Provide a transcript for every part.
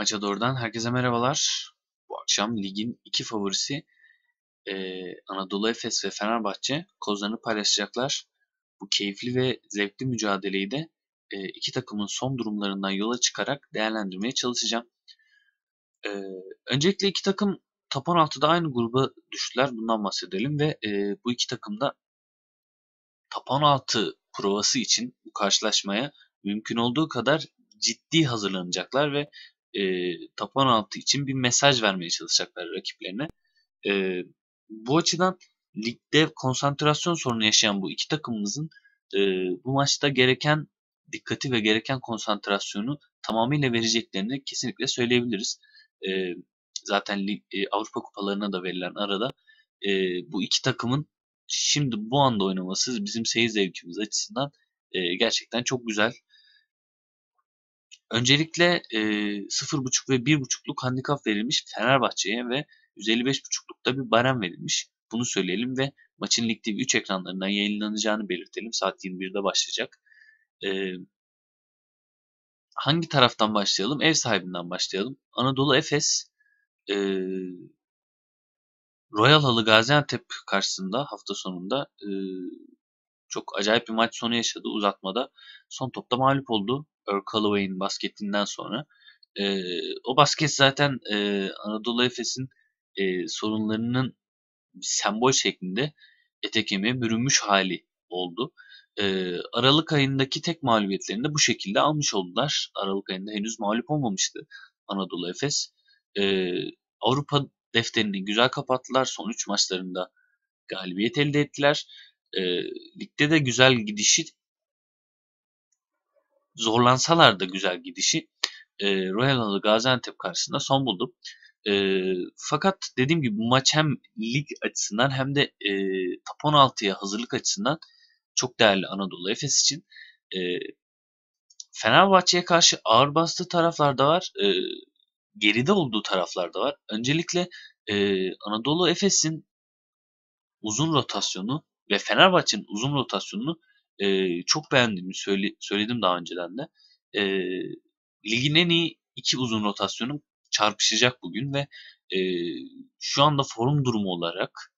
Maça doğrudan herkese merhabalar. Bu akşam ligin iki favorisi eee, Anadolu Efes ve Fenerbahçe kozlarını paylaşacaklar. Bu keyifli ve zevkli mücadeleyi de eee, iki takımın son durumlarından yola çıkarak değerlendirmeye çalışacağım. Eee, öncelikle iki takım top 16'da aynı gruba düştüler. Bundan bahsedelim ve eee, bu iki takım da top 16 provası için bu karşılaşmaya mümkün olduğu kadar ciddi hazırlanacaklar ve e, top 16 için bir mesaj vermeye çalışacaklar rakiplerine. E, bu açıdan ligde konsantrasyon sorunu yaşayan bu iki takımımızın e, bu maçta gereken dikkati ve gereken konsantrasyonu tamamıyla vereceklerini kesinlikle söyleyebiliriz. E, zaten lig, e, Avrupa kupalarına da verilen arada e, bu iki takımın şimdi bu anda oynaması bizim seyir zevkimiz açısından e, gerçekten çok güzel. Öncelikle e, 0.5 ve 1.5'luk handikap verilmiş Fenerbahçe'ye ve 155.5'lukta bir barem verilmiş. Bunu söyleyelim ve maçın Lig TV 3 ekranlarından yayınlanacağını belirtelim. Saat 21'de başlayacak. E, hangi taraftan başlayalım? Ev sahibinden başlayalım. Anadolu Efes e, Royal Halı Gaziantep karşısında hafta sonunda e, çok acayip bir maç sonu yaşadı uzatmada. Son topta mağlup oldu. Earl Callaway'in basketinden sonra. E, o basket zaten e, Anadolu Efes'in e, sorunlarının sembol şeklinde ete kemiğe bürünmüş hali oldu. E, Aralık ayındaki tek mağlubiyetlerini de bu şekilde almış oldular. Aralık ayında henüz mağlup olmamıştı Anadolu Efes. E, Avrupa defterini güzel kapattılar. Son 3 maçlarında galibiyet elde ettiler. E, ligde de güzel gidişi zorlansalar da güzel gidişi e, Royal Halı Gaziantep karşısında son buldu. E, fakat dediğim gibi bu maç hem lig açısından hem de e, top 16'ya hazırlık açısından çok değerli Anadolu Efes için. E, Fenerbahçe'ye karşı ağır bastığı taraflar da var. E, geride olduğu taraflar da var. Öncelikle e, Anadolu Efes'in uzun rotasyonu ve Fenerbahçe'nin uzun rotasyonunu e, çok beğendiğimi söyle, söyledim daha önceden de. E, ligin en iyi iki uzun rotasyonu çarpışacak bugün ve e, şu anda forum durumu olarak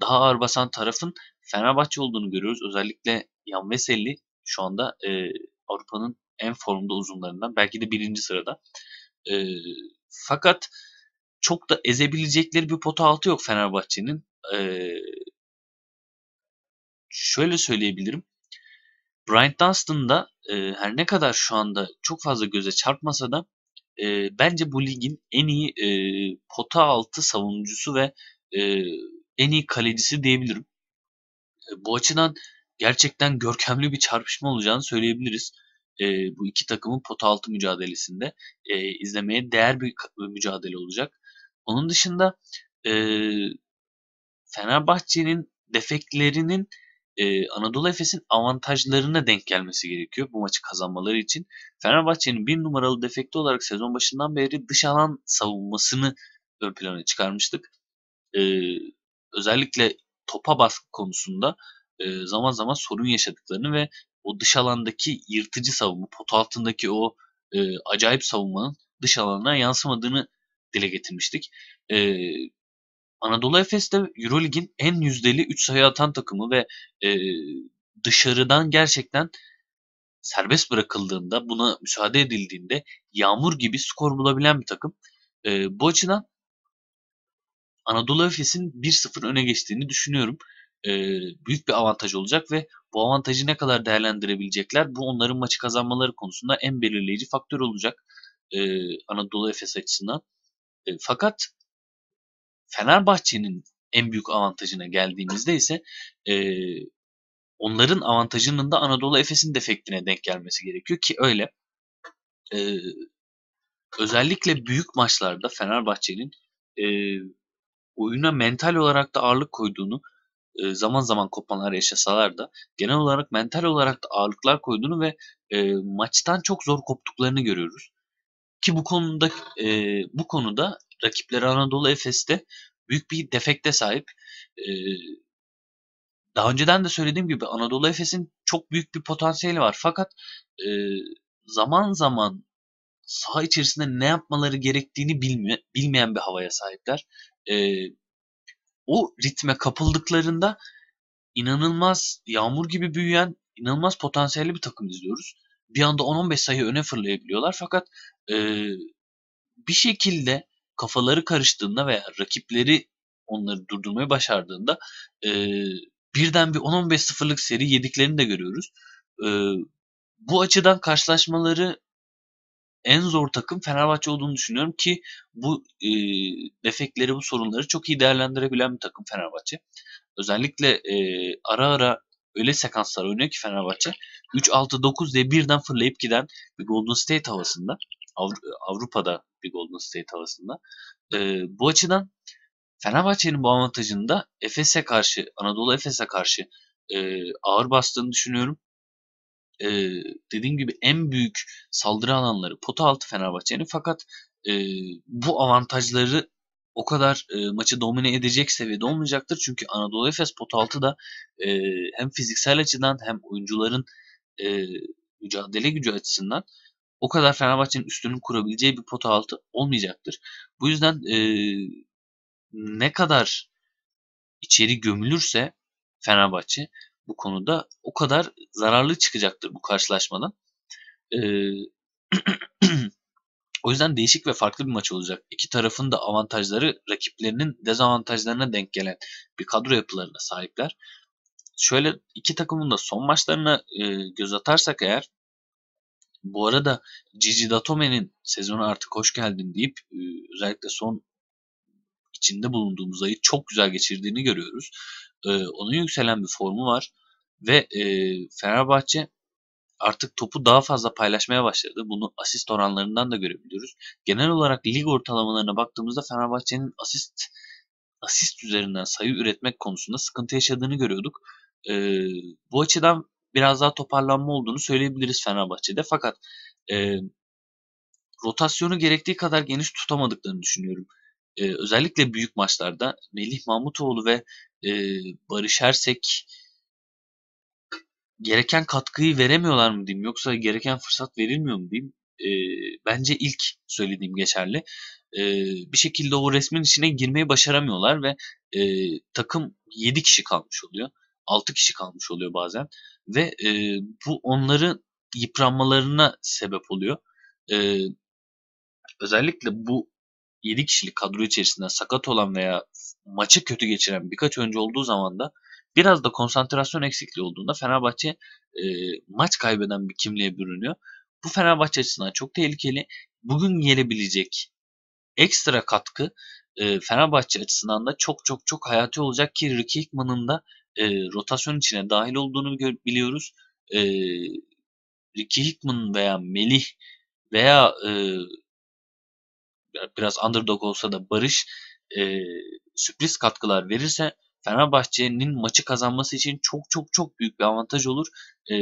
daha ağır basan tarafın Fenerbahçe olduğunu görüyoruz. Özellikle Yan Veseli şu anda e, Avrupa'nın en formda uzunlarından. Belki de birinci sırada. E, fakat çok da ezebilecekleri bir pota altı yok Fenerbahçe'nin. E, şöyle söyleyebilirim. Brian Dunstan da e, her ne kadar şu anda çok fazla göze çarpmasa da e, bence bu ligin en iyi e, pota altı savunucusu ve e, en iyi kalecisi diyebilirim. E, bu açıdan gerçekten görkemli bir çarpışma olacağını söyleyebiliriz. E, bu iki takımın pota altı mücadelesinde e, izlemeye değer bir mücadele olacak. Onun dışında e, Fenerbahçe'nin defeklerinin e, Anadolu Efes'in avantajlarına denk gelmesi gerekiyor bu maçı kazanmaları için. Fenerbahçe'nin bir numaralı defekti olarak sezon başından beri dış alan savunmasını ön plana çıkarmıştık. E, özellikle topa baskı konusunda e, zaman zaman sorun yaşadıklarını ve o dış alandaki yırtıcı savunma, pot altındaki o e, acayip savunmanın dış alanına yansımadığını dile getirmiştik. E, Anadolu Efes de Eurolig'in en yüzdeli 3 sayı atan takımı ve e, dışarıdan gerçekten serbest bırakıldığında, buna müsaade edildiğinde yağmur gibi skor bulabilen bir takım. E, bu açıdan Anadolu Efes'in 1-0 öne geçtiğini düşünüyorum. E, büyük bir avantaj olacak ve bu avantajı ne kadar değerlendirebilecekler bu onların maçı kazanmaları konusunda en belirleyici faktör olacak e, Anadolu Efes açısından. E, fakat Fenerbahçe'nin en büyük avantajına geldiğimizde ise e, onların avantajının da Anadolu Efes'in defektine denk gelmesi gerekiyor ki öyle. E, özellikle büyük maçlarda Fenerbahçe'nin e, oyuna mental olarak da ağırlık koyduğunu e, zaman zaman kopmalar yaşasalar da genel olarak mental olarak da ağırlıklar koyduğunu ve e, maçtan çok zor koptuklarını görüyoruz. Ki bu konuda e, bu konuda rakipleri Anadolu Efes'te büyük bir defekte sahip. E, daha önceden de söylediğim gibi Anadolu Efes'in çok büyük bir potansiyeli var. Fakat e, zaman zaman saha içerisinde ne yapmaları gerektiğini bilmiyor, bilmeyen bir havaya sahipler. E, o ritme kapıldıklarında inanılmaz yağmur gibi büyüyen, inanılmaz potansiyelli bir takım izliyoruz. Bir anda 10-15 sayı öne fırlayabiliyorlar fakat e, bir şekilde kafaları karıştığında veya rakipleri onları durdurmayı başardığında e, birden bir 10-15 sıfırlık seri yediklerini de görüyoruz. E, bu açıdan karşılaşmaları en zor takım Fenerbahçe olduğunu düşünüyorum ki bu e, defekleri, bu sorunları çok iyi değerlendirebilen bir takım Fenerbahçe. Özellikle e, ara ara öyle sekanslar oynuyor ki Fenerbahçe 3-6-9 diye birden fırlayıp giden bir Golden State havasında. Avrupa'da bir Golden State havasında. E, bu açıdan Fenerbahçe'nin bu avantajını da Efes'e karşı, Anadolu Efes'e karşı e, ağır bastığını düşünüyorum. E, dediğim gibi en büyük saldırı alanları pota altı Fenerbahçe'nin fakat e, bu avantajları o kadar e, maçı domine edecek seviyede olmayacaktır. Çünkü Anadolu Efes pota altı da e, hem fiziksel açıdan hem oyuncuların e, mücadele gücü açısından o kadar Fenerbahçe'nin üstünün kurabileceği bir pota altı olmayacaktır. Bu yüzden e, ne kadar içeri gömülürse Fenerbahçe bu konuda o kadar zararlı çıkacaktır bu karşılaşmadan. Ee, o yüzden değişik ve farklı bir maç olacak. İki tarafın da avantajları rakiplerinin dezavantajlarına denk gelen bir kadro yapılarına sahipler. Şöyle iki takımın da son maçlarına e, göz atarsak eğer bu arada Gigi Datome'nin sezonu artık hoş geldin deyip e, özellikle son içinde bulunduğumuz ayı çok güzel geçirdiğini görüyoruz. E, onun yükselen bir formu var ve e, Fenerbahçe artık topu daha fazla paylaşmaya başladı. Bunu asist oranlarından da görebiliyoruz. Genel olarak lig ortalamalarına baktığımızda Fenerbahçe'nin asist asist üzerinden sayı üretmek konusunda sıkıntı yaşadığını görüyorduk. E, bu açıdan biraz daha toparlanma olduğunu söyleyebiliriz Fenerbahçe'de. Fakat e, rotasyonu gerektiği kadar geniş tutamadıklarını düşünüyorum. E, özellikle büyük maçlarda Melih Mahmutoğlu ve e, Barış Ersek gereken katkıyı veremiyorlar mı diyeyim yoksa gereken fırsat verilmiyor mu diyeyim. E, bence ilk söylediğim geçerli. E, bir şekilde o resmin içine girmeyi başaramıyorlar ve e, takım 7 kişi kalmış oluyor. 6 kişi kalmış oluyor bazen ve e, bu onların yıpranmalarına sebep oluyor. E, özellikle bu 7 kişilik kadro içerisinde sakat olan veya maçı kötü geçiren birkaç oyuncu olduğu zaman da biraz da konsantrasyon eksikliği olduğunda Fenerbahçe e, maç kaybeden bir kimliğe bürünüyor. Bu Fenerbahçe açısından çok tehlikeli. Bugün gelebilecek ekstra katkı e, Fenerbahçe açısından da çok çok çok hayati olacak ki Ricky Hickman'ın da e, rotasyon içine dahil olduğunu biliyoruz. E, Ricky Hickman veya Melih veya e, biraz underdog olsa da Barış e, sürpriz katkılar verirse Fenerbahçe'nin maçı kazanması için çok çok çok büyük bir avantaj olur. E,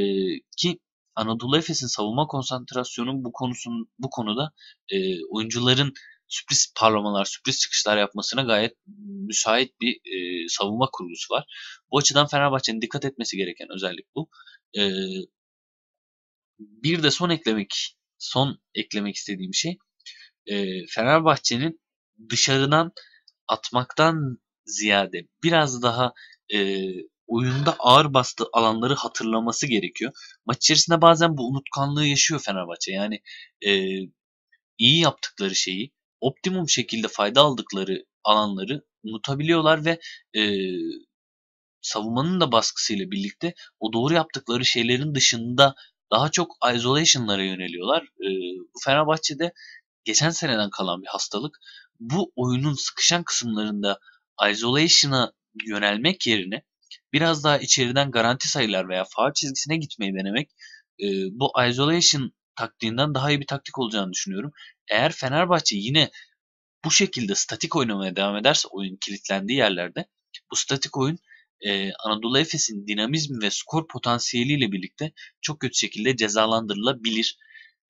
ki Anadolu Efes'in savunma konsantrasyonu bu konusun bu konuda e, oyuncuların sürpriz parlamalar, sürpriz çıkışlar yapmasına gayet müsait bir e, savunma kurgusu var. Bu açıdan Fenerbahçe'nin dikkat etmesi gereken özellik bu. E, bir de son eklemek son eklemek istediğim şey e, Fenerbahçe'nin dışarıdan atmaktan ziyade biraz daha e, oyunda ağır bastığı alanları hatırlaması gerekiyor. Maç içerisinde bazen bu unutkanlığı yaşıyor Fenerbahçe. Yani e, iyi yaptıkları şeyi, optimum şekilde fayda aldıkları alanları unutabiliyorlar ve e, savunmanın da baskısıyla birlikte o doğru yaptıkları şeylerin dışında daha çok isolation'lara yöneliyorlar. E, Fenerbahçe'de geçen seneden kalan bir hastalık. Bu oyunun sıkışan kısımlarında isolation'a yönelmek yerine biraz daha içeriden garanti sayılar veya faal çizgisine gitmeyi denemek e, bu isolation taktiğinden daha iyi bir taktik olacağını düşünüyorum. Eğer Fenerbahçe yine bu şekilde statik oynamaya devam ederse oyun kilitlendiği yerlerde bu statik oyun e, Anadolu Efes'in dinamizmi ve skor potansiyeliyle birlikte çok kötü şekilde cezalandırılabilir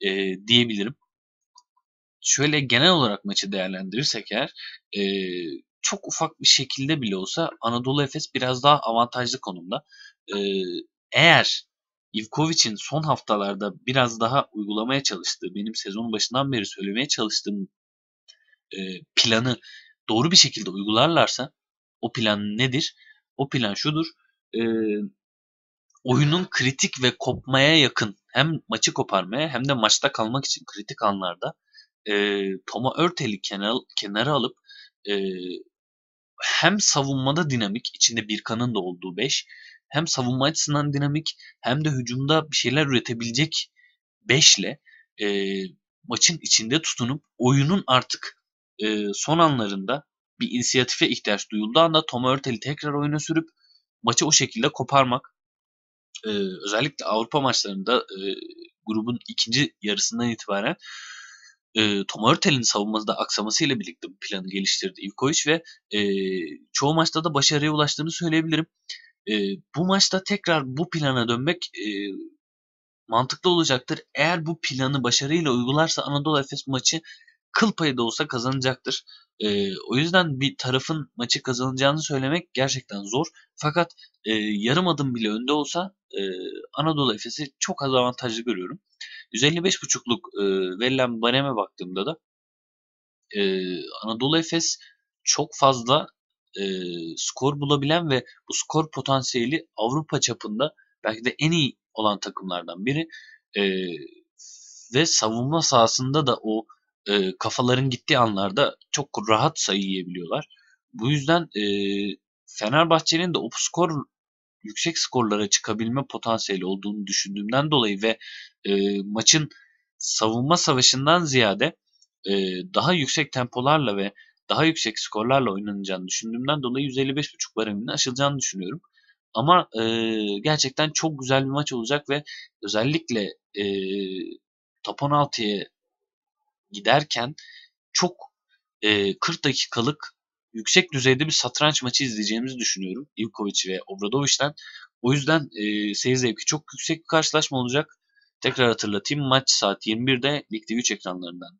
e, diyebilirim şöyle genel olarak maçı değerlendirirsek eğer e, çok ufak bir şekilde bile olsa Anadolu Efes biraz daha avantajlı konumda. E, eğer Ivkovic'in son haftalarda biraz daha uygulamaya çalıştığı, benim sezonun başından beri söylemeye çalıştığım e, planı doğru bir şekilde uygularlarsa o plan nedir? O plan şudur. E, oyunun kritik ve kopmaya yakın hem maçı koparmaya hem de maçta kalmak için kritik anlarda e, Toma Örtel'i kenar, kenara alıp e, hem savunmada dinamik, içinde bir kanın da olduğu 5, hem savunma açısından dinamik hem de hücumda bir şeyler üretebilecek 5 ile e, maçın içinde tutunup oyunun artık e, son anlarında bir inisiyatife ihtiyaç duyulduğu anda Tom Hurtel'i tekrar oyuna sürüp maçı o şekilde koparmak. E, özellikle Avrupa maçlarında e, grubun ikinci yarısından itibaren e, Tom Hurtel'in savunması da aksamasıyla birlikte bu planı geliştirdi Ivkovic ve e, çoğu maçta da başarıya ulaştığını söyleyebilirim. E, bu maçta tekrar bu plana dönmek e, mantıklı olacaktır. Eğer bu planı başarıyla uygularsa Anadolu Efes maçı kıl payı da olsa kazanacaktır. E, o yüzden bir tarafın maçı kazanacağını söylemek gerçekten zor. Fakat e, yarım adım bile önde olsa e, Anadolu Efes'i çok az avantajlı görüyorum. 155.5'luk e, verilen bareme baktığımda da e, Anadolu Efes çok fazla e, skor bulabilen ve bu skor potansiyeli Avrupa çapında belki de en iyi olan takımlardan biri. E, ve savunma sahasında da o e, kafaların gittiği anlarda çok rahat sayı yiyebiliyorlar. Bu yüzden e, Fenerbahçe'nin de o skor yüksek skorlara çıkabilme potansiyeli olduğunu düşündüğümden dolayı ve e, maçın savunma savaşından ziyade e, daha yüksek tempolarla ve daha yüksek skorlarla oynanacağını düşündüğümden dolayı 155.5 bareminin aşılacağını düşünüyorum. Ama e, gerçekten çok güzel bir maç olacak ve özellikle e, top 16'ya giderken çok e, 40 dakikalık yüksek düzeyde bir satranç maçı izleyeceğimizi düşünüyorum. Ivkovic ve Obradovic'den. O yüzden e, seyir zevki çok yüksek bir karşılaşma olacak. Tekrar hatırlatayım maç saat 21'de Lig TV 3 ekranlarından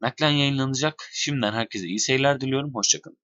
naklen yayınlanacak. Şimdiden herkese iyi seyirler diliyorum. Hoşçakalın.